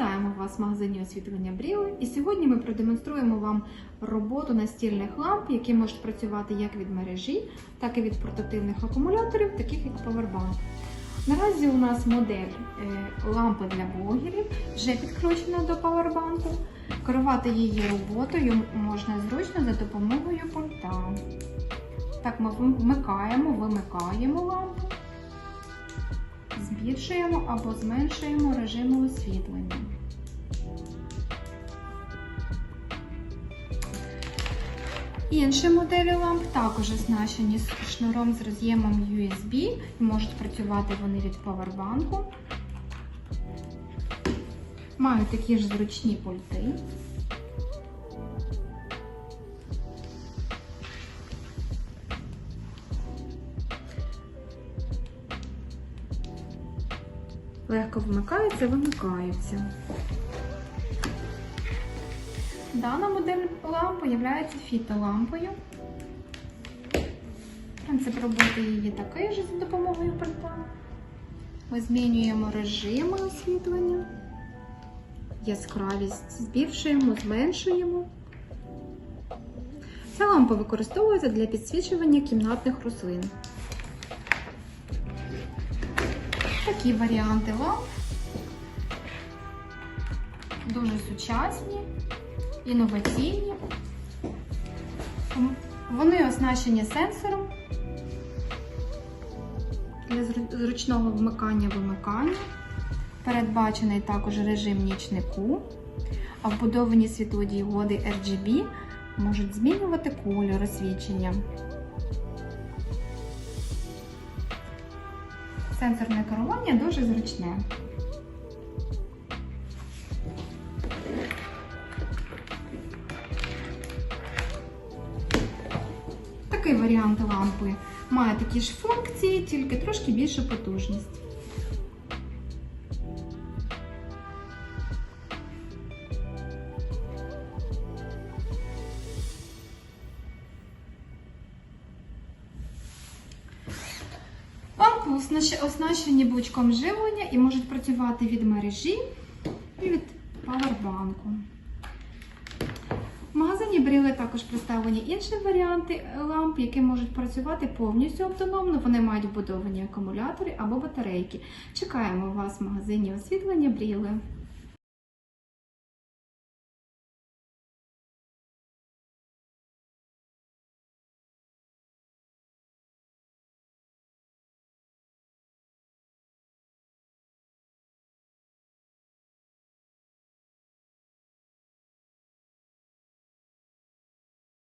Вітаємо вас в магазині освітлення Бріли. І сьогодні ми продемонструємо вам роботу настільних ламп, які можуть працювати як від мережі, так і від портативних акумуляторів, таких як Powerbank. Наразі у нас модель е, лампи для блогерів вже підключена до Powerbank. Керувати її роботою можна зручно за допомогою пульта. Так, ми вмикаємо, вимикаємо лампу збільшуємо або зменшуємо режими освітлення. Інші моделі ламп також оснащені шнуром з роз'ємом USB і можуть працювати вони від Powerbank. Мають такі ж зручні пульти. Легко вмикаються, вимикаються. Дана модель лампи є фітолампою. Принцип роботи її такий же за допомогою пульта. Ми змінюємо режими освітлення, яскравість збільшуємо, зменшуємо. Ця лампа використовується для підсвічування кімнатних рослин. Такі варіанти ламп дуже сучасні, інноваційні. Вони оснащені сенсором для зручного вмикання-вимикання. Передбачений також режим нічнику, а вбудовані світлодіоди RGB можуть змінювати кольор освічення. Сенсорне керування дуже зручне. Такий варіант лампи має такі ж функції, тільки трошки більшу потужність. Оснащені бучком живлення і можуть працювати від мережі і від павербанку. В магазині Бріли також представлені інші варіанти ламп, які можуть працювати повністю автономно. Вони мають вбудовані акумулятори або батарейки. Чекаємо вас в магазині освітлення Бріли.